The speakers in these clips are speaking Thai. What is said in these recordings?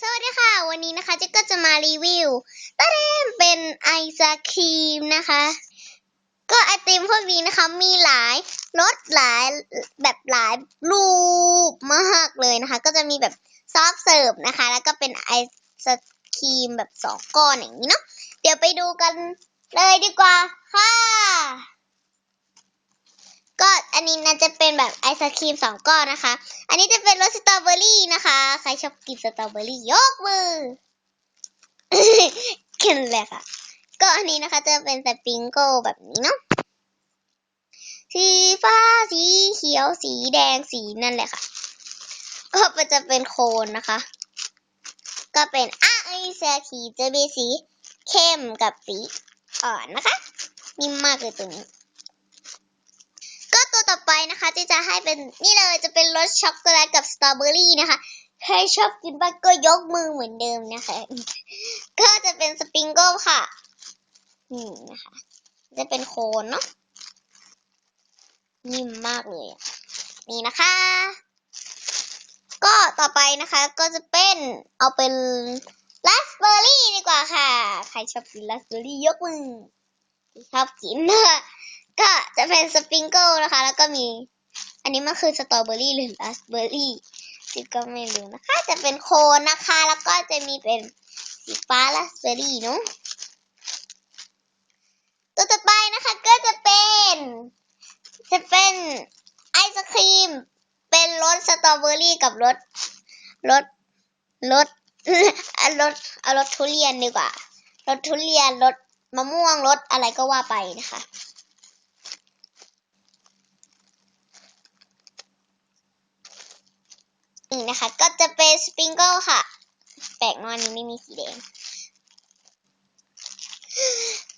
สวัสดีค่ะ วันนี้นะคะเจ๊ก็จะมารีวิวตะเรมเป็นไอศครีมนะคะ ก็ไอติมพวกนี้นะคะ มีหลายรสหลายแบบหลายรูปมากเลยนะคะ ก็จะมีแบบซอฟเสิร์ฟนะคะ แล้วก็เป็นไอศครีมแบบสองก้อนอย่างนี้เนาะเดี๋ยวไปดูกันเลยดีกว่าค่ะ อันนี้นะจะเป็นแบบไอศครีมสองก้อนนะคะ อันนี้จะเป็นรสสตรอเบอรี่นะคะ ใครชอบกินสตรอเบอรี่ยกมือกินเลยค่ะ ก็อันนี้นะคะจะเป็นสปริงเกิลแบบนี้เนาะ สีฟ้า สีเขียว สีแดง สีนั่นแหละค่ะ ก็มันจะเป็นโคนนะคะ ก็เป็นอะไอศครีมจะมีสีเข้มกับสีอ่อนนะคะ นิ่มมากเลยตัวนี้ ต่อไปนะคะที่จะให้เป็นนี่เลยจะเป็นรสช็อกโกแลตกับสตรอเบอรี่นะคะ ใครชอบกินบ้างก็ยกมือเหมือนเดิมนะคะ ก็จะเป็นสปริงเกิลค่ะนี่นะคะ จะเป็นโคนเนาะนิ่มมากเลยนี่นะคะ ก็ต่อไปนะคะก็จะเป็นเอาเป็นราสเบอร์รี่ดีกว่าค่ะ ใครชอบกินราสเบอร์รี่ยกมือชอบกิน ก็จะเป็นสปริงเกิลนะคะ แล้วก็มี อันนี้มันคือสตรอเบอรี่หรือราสเบอร์รี่จิก็ไม่รู้นะคะ จะเป็นโคนนะคะ แล้วก็จะมีเป็นสีฟ้าราสเบอร์รี่เนาะตัวต่อไปนะคะก็จะเป็น จะเป็นไอศครีม เป็นรสสตรอเบอรี่กับรสรสรสเอารสเอารสทุเรียนดีกว่ารสทุเรียนรสมะม่วงรสอะไรก็ว่าไปนะคะ นี่นะคะ ก็จะเป็นสปริงเกิลค่ะ แปลกเนอนนี้ไม่มีสีแดง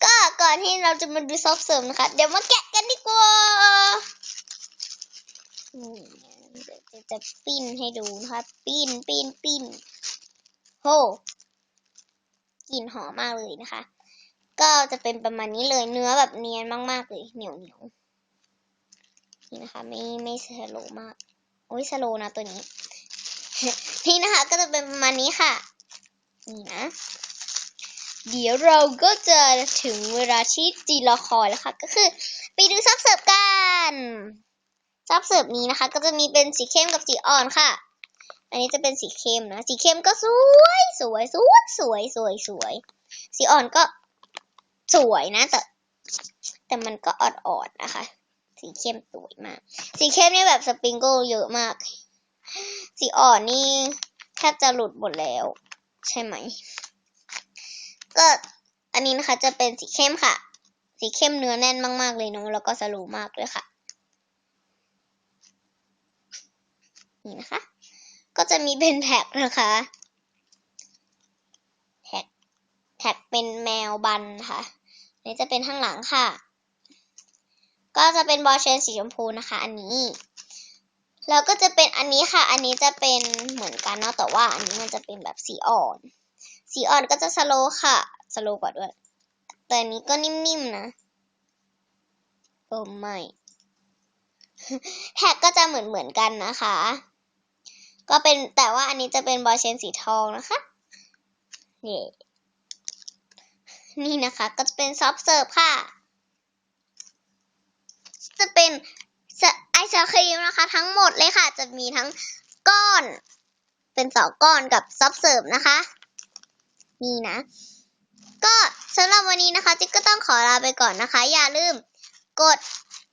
ก็ก่อนที่เราจะมาดูซอฟเสริมนะคะ เดี๋ยวมาแกะกันดีกว่าจะปิ้นให้ดูนะคะปิ้นปิ้นปิ้นโหกลิ่นหอมมากเลยนะคะ ก็จะเป็นประมาณนี้เลยเนื้อแบบเนียนมากๆเลยเหนียวเหนียวนี่นะคะ ไม่ไม่สโลมาก โอ้ยสโลนะตัวนี้ นี่นะคะก็จะเป็นประมาณนี้ค่ะ นี่นะ เดี๋ยวเราก็จะถึงเวลาที่จีรอคอยแล้วค่ะ ก็คือไปดูซับเสิร์ฟกันซับเสิร์ฟนี้นะคะ ก็จะมีเป็นสีเข้มกับสีอ่อนค่ะ อันนี้จะเป็นสีเข้มนะ สีเข้มก็สวยสวยสวยสวยสวยสวย สีอ่อนก็สวยนะ แต่ แต่มันก็อ่อนๆนะคะ สีเข้มสวยมาก สีเข้มนี่แบบสปริงเกิลเยอะมาก สีอ่อนนี่แทบจะหลุดหมดแล้ว ใช่ไหม ก็อันนี้นะคะจะเป็นสีเข้มค่ะ สีเข้มเนื้อแน่นมาก ๆ เลยเนาะแล้วก็สลูมากเลยค่ะ นี่นะคะ ก็จะมีเป็นแท็กนะคะแท็กแท็กเป็นแมวบันค่ะนนี้จะเป็นข้างหลังค่ะ ก็จะเป็นบอลเชนสีชมพูนะคะ อันนี้ แล้วก็จะเป็นอันนี้ค่ะ อันนี้จะเป็นเหมือนกันเนาะแต่ว่าอันนี้มันจะเป็นแบบสีอ่อน สีอ่อนก็จะสโลค่ะสโลกว่าด้วย แต่อันนี้ก็นิ่มๆนะโอ้ไม่แท็กก็จะเหมือนเหมือนๆกันนะคะ ก็เป็นแต่ว่าอันนี้จะเป็นบอลเชนสีทองนะคะนี่นี่นะคะ ก็จะเป็นซอฟเสิร์ฟค่ะ จะเป็น ไอศครีมนะคะ ทั้งหมดเลยค่ะ จะมีทั้งก้อน เป็นสองก้อนกับซอฟเสิร์ฟนะคะ นี่นะ ก็สำหรับวันนี้นะคะจิ๊กก็ต้องขอลาไปก่อนนะคะ อย่าลืมกด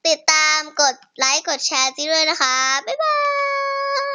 ติดตามกดไลค์กดแชร์จิ๊กด้วยนะคะ บ๊ายบาย